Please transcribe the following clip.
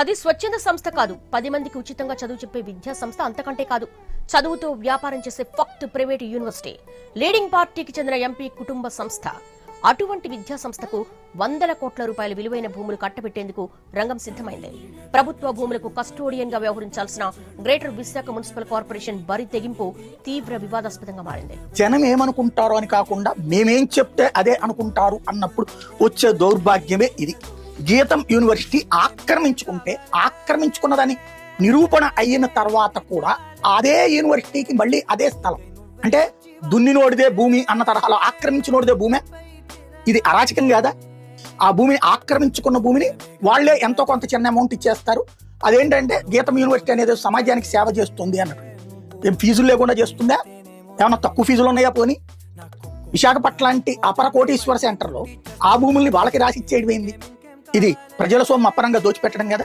అది స్వచ్ఛంద సంస్థ కాదు. పది మందికి ఉచితంగా చదువు చెప్పే విద్యా సంస్థ అంతకంటే కాదు. చదువుతో వ్యాపారం చేసే ఫక్త్ ప్రైవేట్ యూనివర్సిటీ లీడింగ్ పార్టీకి చెందిన ఎంపీ కుటుంబ సంస్థ. అటువంటి విద్యా సంస్థకు వందల కోట్ల రూపాయల విలువైన భూములు కట్టబెట్టేందుకు రంగం సిద్ధమైంది. ప్రభుత్వ భూములకు కస్టోడియన్గా వ్యవహరించాల్సిన గ్రేటర్ విశాఖ మున్సిపల్ కార్పొరేషన్ బరి తెగింపు తీవ్ర వివాదాస్పదంగా మారింది. జనం ఏమనుకుంటారో అని కాకుండా మేమేం చెప్తే అదే అనుకుంటారు అన్నప్పుడు వచ్చే దౌర్భాగ్యమే ఇది. గీతం యూనివర్సిటీ ఆక్రమించుకుంటే ఆక్రమించుకున్నదని నిరూపణ అయిన తర్వాత కూడా అదే యూనివర్సిటీకి మళ్ళీ అదే స్థలం. అంటే దున్నినోడిదే భూమి అన్న తరహాలో ఆక్రమించినోడిదే భూమే. ఇది అరాచకం కాదా? ఆ భూమిని ఆక్రమించుకున్న భూమిని వాళ్ళే ఎంతో కొంత చిన్న అమౌంట్ ఇచ్చేస్తారు. అదేంటంటే గీతం యూనివర్సిటీ అనేది సమాజానికి సేవ చేస్తుంది అన్నట్టు. ఏం ఫీజులు లేకుండా చేస్తుందా? ఏమన్నా తక్కువ ఫీజులు ఉన్నాయా పోని? విశాఖపట్నం లాంటి అపర కోటీశ్వర సెంటర్లో ఆ భూముల్ని వాళ్ళకి రాసి ఇచ్చేయడం ఇది ప్రజల సొమ్ము అప్పరంగా దోచిపెట్టడం కదా?